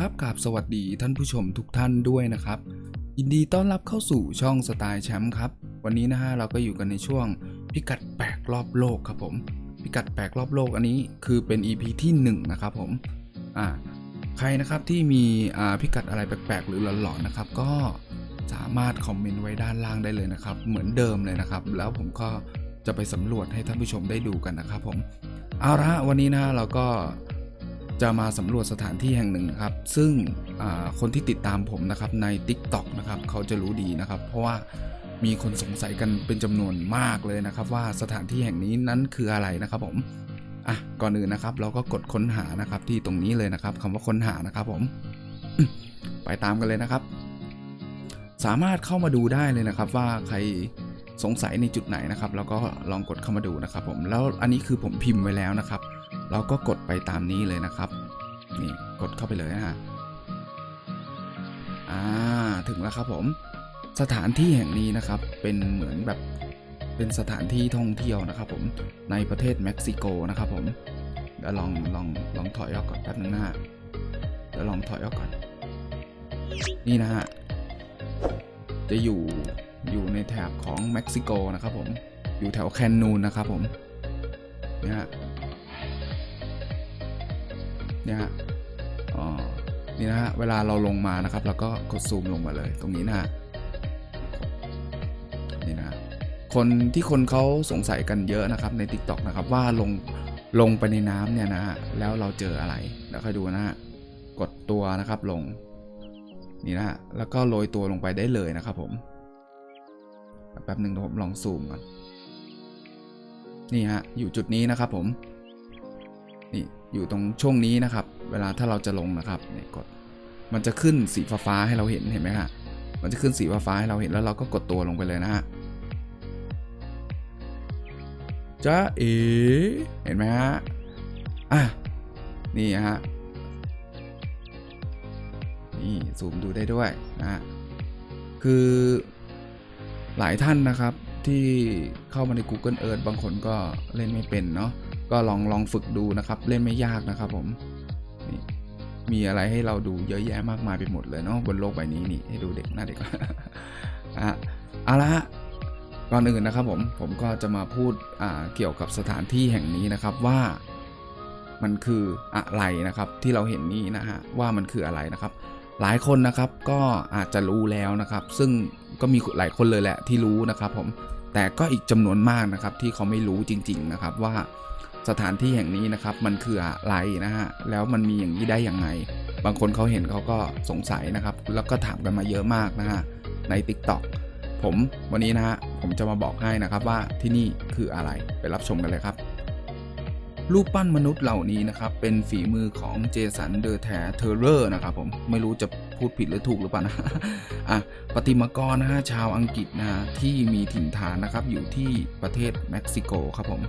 ครับกราบสวัสดีท่านผู้ชมทุกท่านด้วยนะครับ ยินดีต้อนรับเข้าสู่ช่องสไตล์แชมป์ครับ วันนี้นะฮะเราก็อยู่กันในช่วงพิกัดแปลกรอบโลกครับผม พิกัดแปลกรอบโลกอันนี้คือเป็น EP ที่ 1 นะครับผมอ่าใครนะครับที่มีอ่าพิกัดอะไรแปลกๆ หรือหลอนๆนะครับ ก็สามารถคอมเมนต์ไว้ด้านล่างได้เลยนะครับ เหมือนเดิมเลยนะครับ แล้วผมก็จะไปสำรวจให้ท่านผู้ชมได้ดูกันนะครับผมเอาละฮะวันนี้นะเราก็ จะมาสำรวจสถานที่แห่งหนึ่งนะครับ ซึ่งคนที่ติดตามผมนะครับใน TikTok นะครับเขาจะรู้ดีนะครับ เพราะว่ามีคนสงสัยกันเป็นจำนวนมากเลยนะครับ ว่าสถานที่แห่งนี้นั้นคืออะไรนะครับผมอะก่อนอื่นนะครับเราก็กดค้นหานะครับที่ตรงนี้เลยนะครับคำว่าค้นหานะครับผม ไปตามกันเลยนะครับ สามารถเข้ามาดูได้เลยนะครับ ว่าใครสงสัยในจุดไหนนะครับ แล้วก็ลองกดเข้ามาดูนะครับ ผมแล้วอันนี้คือผมพิมพ์ไว้แล้วนะครับ เราก็กดไปตามนี้เลยนะครับ นี่กดเข้าไปเลยนะฮะอ่าถึงแล้วครับผม สถานที่แห่งนี้นะครับ เป็นเหมือนแบบเป็นสถานที่ท่องเที่ยวนะครับผมในประเทศเม็กซิโกนะครับผมเดี๋ยวลองลองลองถอยออกก่อนแป๊บนึงนะฮะเดี๋ยวลองถอยออกก่อน นี่นะฮะจะอยู่อยู่ในแถบของเม็กซิโกนะครับผมอยู่แถวแคนนูนนะครับผมนี่ฮะ เนี่ยฮะอ๋อนี่นะฮะเวลาเราลงมานะครับเราก็กดซูมลงมาเลยตรงนี้นะฮะนี่นะคนที่คนเขาสงสัยกันเยอะนะครับใน TikTok นะครับว่าลงลงไปในน้ำเนี่ยนะฮะแล้วเราเจออะไรเดี๋ยวค่อยดูนะฮะกดตัวนะครับลงนี่นะฮะแล้วก็โรยตัวลงไปได้เลยนะครับผมแป๊บหนึ่งเดี๋ยวผมลองซูมก่อนนี่ฮะอยู่จุดนี้นะครับผมนี่ อยู่ตรงช่วงนี้นะครับ เวลาถ้าเราจะลงนะครับเนี่ยกดมันจะขึ้นสีฟ้าให้เราเห็นเห็นไหมฮะมันจะขึ้นสีฟ้าให้เราเห็นแล้วเราก็กดตัวลงไปเลยนะฮะจ้าเอ๋เห็นไหมฮะอะนี่ฮะนี่ซูมดูได้ด้วยนะฮะคือหลายท่านนะครับที่เข้ามาใน Google Earth บางคนก็เล่นไม่เป็นเนาะ ก็ลองลองฝึกดูนะครับ เล่นไม่ยากนะครับผมนี่มีอะไรให้เราดูเยอะแยะมากมายไปหมดเลยเนาะบนโลกใบนี้นี่ให้ดูเด็กหน้าเด็กอะเอาละฮะก่อนอื่นนะครับผมผมก็จะมาพูดเกี่ยวกับสถานที่แห่งนี้นะครับว่ามันคืออะไรนะครับที่เราเห็นนี้นะฮะว่ามันคืออะไรนะครับ หลายคนนะครับก็อาจจะรู้แล้วนะครับ ซึ่งก็มีหลายคนเลยแหละที่รู้นะครับผมแต่ก็อีกจำนวนมากนะครับที่เขาไม่รู้จริง ๆนะครับว่า สถานที่แห่งนี้นะครับมันคืออะไรนะฮะแล้วมันมีอย่างนี้ได้ยังไง บางคนเขาเห็นเขาก็สงสัยนะครับ แล้วก็ถามกันมาเยอะมากนะฮะใน TikTok ผมวันนี้นะฮะผมจะมาบอกให้นะครับว่าที่นี่คืออะไรไปรับชมกันเลยครับรูปปั้นมนุษย์เหล่านี้นะครับ เป็นฝีมือของเจสันเดอแทเทอร์เรอร์นะครับผมไม่รู้จะพูดผิดหรือถูกหรือเปล่านะอะปฏิมากรนะฮะชาวอังกฤษนะฮะที่มีถิ่นฐานนะครับอยู่ที่ประเทศเม็กซิโกครับผม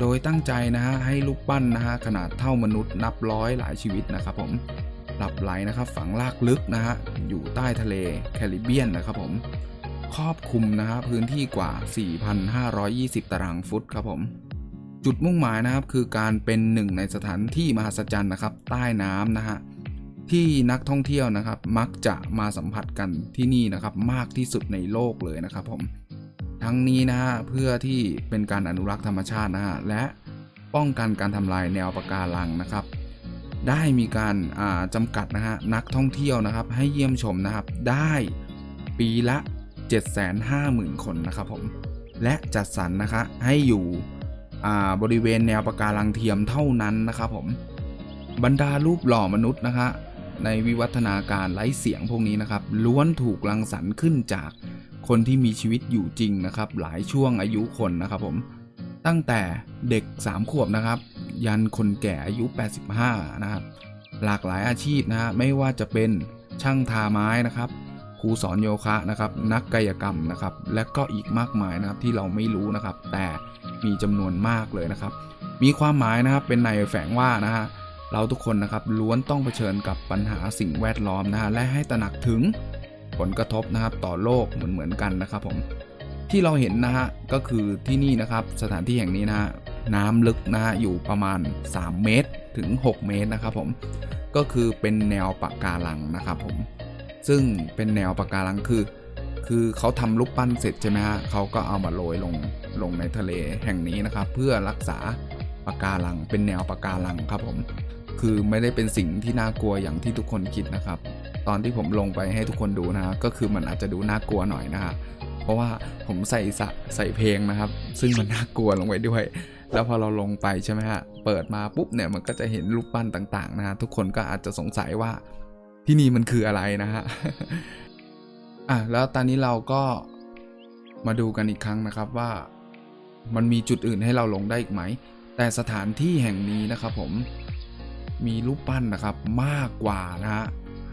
โดยตั้งใจนะฮะให้รูปปั้นนะฮะขนาดเท่ามนุษย์นับร้อยหลายชีวิตนะครับผมหลับไหลนะครับฝังลากลึกนะฮะอยู่ใต้ทะเลแคริบเบียนนะครับผมครอบคลุมนะฮะพื้นที่กว่า 4,520 ตารางฟุตครับผมจุดมุ่งหมายนะครับคือการเป็นหนึ่งในสถานที่มหัศจรรย์นะครับใต้น้ำนะฮะที่นักท่องเที่ยวนะครับมักจะมาสัมผัสกันที่นี่นะครับมากที่สุดในโลกเลยนะครับผม ทั้งนี้นะฮะเพื่อที่เป็นการอนุรักษ์ธรรมชาตินะฮะและป้องกันการทำลายแนวปะการังนะครับ ได้มีการจำกัดนะฮะนักท่องเที่ยวนะครับ ให้เยี่ยมชมนะครับ ได้ปีละ 750,000 คนนะครับผมและจัดสรรนะคะให้อยู่บริเวณแนวปะการังเทียมเท่านั้นนะครับผมบรรดารูปหล่อมนุษย์นะคะในวิวัฒนาการไร้เสียงพวกนี้นะครับ ล้วนถูกรังสรรค์ขึ้นจาก คนที่มีชีวิตอยู่จริงนะครับ หลายช่วงอายุคนนะครับผมตั้งแต่เด็ก 3 ขวบนะครับ ยันคนแก่อายุ 85 นะครับ หลากหลายอาชีพนะฮะไม่ว่าจะเป็นช่างทาไม้นะครับครูสอนโยคะนะครับ นักกายกรรมนะครับ และก็อีกมากมายนะครับที่เราไม่รู้นะครับ แต่มีจำนวนมากเลยนะครับ มีความหมายนะครับเป็นในแฝงว่านะฮะเราทุกคนนะครับล้วนต้องเผชิญกับปัญหาสิ่งแวดล้อมนะฮะและให้ตระหนักถึง ผลกระทบนะครับต่อโลกเหมือนเหมือนกันนะครับผมที่เราเห็นนะฮะก็คือที่นี่นะครับสถานที่แห่งนี้นะฮะน้ำลึกนะฮะอยู่ประมาณ 3 เมตรถึง 6 เมตรนะครับผมก็คือเป็นแนวปะการังนะครับผมซึ่งเป็นแนวปะการังคือ คือเขาทำรูปปั้นเสร็จใช่ไหมฮะเขาก็เอามาโรยลงลงในทะเลแห่งนี้นะครับ เพื่อรักษาปะการัง เป็นแนวปะการังครับผมคือไม่ได้เป็นสิ่งที่น่ากลัวอย่างที่ทุกคนคิดนะครับ ตอนที่ผมลงไปให้ทุกคนดูนะฮะก็คือมันอาจจะดูน่ากลัวหน่อยนะฮะเพราะว่าผมใส่สะใส่เพลงนะครับ ซึ่งมันน่ากลัวลงไปด้วย แล้วพอเราลงไปใช่ไหมฮะเปิดมาปุ๊บเนี่ยมันก็จะเห็นรูปปั้นต่างๆนะฮะทุกคนก็อาจจะสงสัยว่าที่นี่มันคืออะไรนะฮะอะแล้วตอนนี้เราก็มาดูกันอีกครั้งนะครับว่ามันมีจุดอื่นให้เราลงได้อีกไหม แต่สถานที่แห่งนี้นะครับผมมีรูปปั้นนะครับมากกว่านะฮะ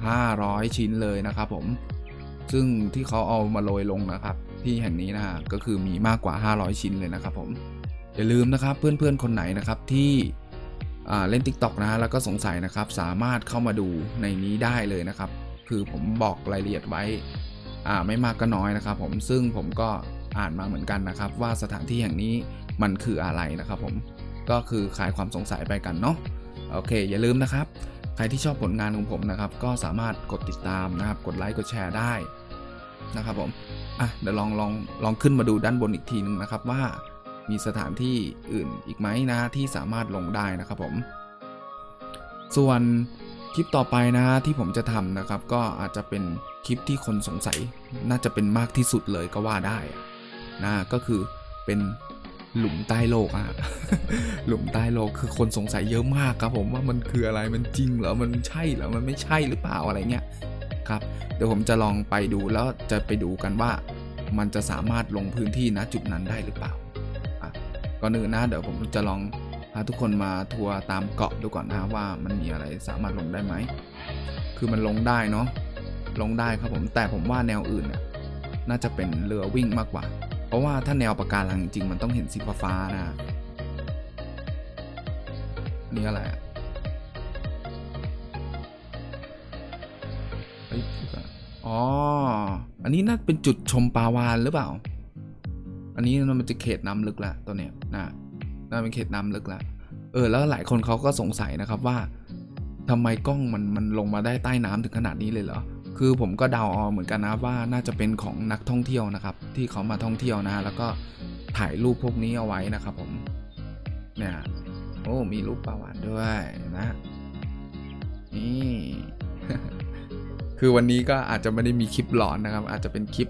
500 ชิ้นเลยนะครับผม ซึ่งที่เขาเอามาโรยลงนะครับ ที่แห่งนี้นะฮะก็คือมีมากกว่า 500 ชิ้นเลยนะครับผม อย่าลืมนะครับเพื่อนๆคนไหนนะครับที่อ่าเล่น TikTok นะฮะแล้วก็สงสัยนะครับสามารถเข้ามาดูในนี้ได้เลยนะครับ คือผมบอกรายละเอียดไว้อ่าไม่มากก็น้อยนะครับ ผมซึ่งผมก็อ่านมาเหมือนกันนะครับ ว่าสถานที่แห่งนี้มันคืออะไรนะครับ ผมก็คือคลายความสงสัยไปกันเนาะโอเค อย่าลืมนะครับ ใครที่ชอบผลงานของผมนะครับ ก็สามารถกดติดตามนะครับ กดไลค์ กดแชร์ได้นะครับผม อะ เดี๋ยวลองลองลองขึ้นมาดูด้านบนอีกทีนึงนะครับว่ามีสถานที่อื่นอีกไหมนะที่สามารถลงได้นะครับผม ส่วนคลิปต่อไปนะที่ผมจะทำนะครับ ก็อาจจะเป็นคลิปที่คนสงสัย น่าจะเป็นมากที่สุดเลยก็ว่าได้นะก็คือเป็น หลุมใต้โลกอะหลุมใต้โลกคือคนสงสัยเยอะมากครับผมว่ามันคืออะไรมันจริงเหรอมันใช่เหรอมันไม่ใช่หรือเปล่าอะไรเงี้ยครับเดี๋ยวผมจะลองไปดูแล้วจะไปดูกันว่า มันจะสามารถลงพื้นที่ณจุดนั้นได้หรือเปล่าก่อนอื่นนะเดี๋ยวผมจะลองพาทุกคนมาทัวร์ตามเกาะดูก่อนนะว่ามันมีอะไรสามารถลงได้ไหม คือมันลงได้เนาะลงได้ครับผมแต่ผมว่าแนวอื่นเนี่ยน่าจะเป็นเรือวิ่งมากกว่า เพราะว่าถ้าแนวปะการังจริงๆมันต้องเห็นสีฟ้าๆนะนี่อะไรอะเฮ้ยเดี๋ยวก่อนอ๋อ อันนี้น่าเป็นจุดชมปลาวานหรือเปล่า อันนี้มันจะเขตน้ำลึกแล้วตัวเนี้ยนะน่าเป็นเขตน้ำลึกแล้วเออแล้วหลายคนเขาก็สงสัยนะครับว่าทำไมกล้องมันมันลงมาได้ใต้น้ำถึงขนาดนี้เลยเหรอ คือผมก็เดาเอาเหมือนกันนะว่าน่าจะเป็นของนักท่องเที่ยวนะครับ ที่เขามาท่องเที่ยวนะแล้วก็ถ่ายรูปพวกนี้เอาไว้นะครับผมเนี่ยโอ้มีรูปปลาวานด้วยนะนี่คือวันนี้ก็อาจจะไม่ได้มีคลิปหลอนนะครับ อาจจะเป็นคลิป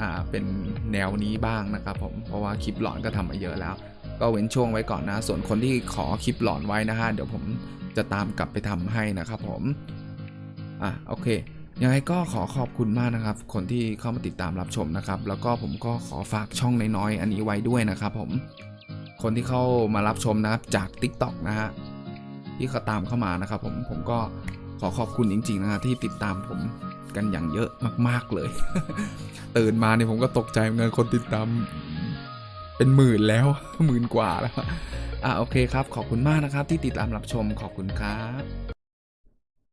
อ่าเป็นแนวนี้บ้างนะครับผมเพราะว่าคลิปหลอนก็ทำมาเยอะแล้ว ก็เว้นช่วงไว้ก่อนนะ ส่วนคนที่ขอคลิปหลอนไว้นะฮะเดี๋ยวผมจะตามกลับไปทำให้นะครับผมอะโอเค ยังไงก็ขอขอบคุณมากนะครับ คนที่เข้ามาติดตามรับชมนะครับ แล้วก็ผมก็ขอฝากช่องน้อยๆอันนี้ไว้ด้วยนะครับผมคนที่เข้ามารับชมนะครับจาก TikTok นะฮะที่เขาตามเข้ามานะครับ ผมผมก็ขอขอบคุณจริงๆนะฮะที่ติดตามผมกันอย่างเยอะมาก ๆเลย ตื่นมาเนี่ยผมก็ตกใจเหมือนกันคนติดตามเป็นหมื่นแล้วหมื่นกว่าแล้วอะโอเคครับ ขอบคุณมากนะครับที่ติดตามรับชมขอบคุณครับ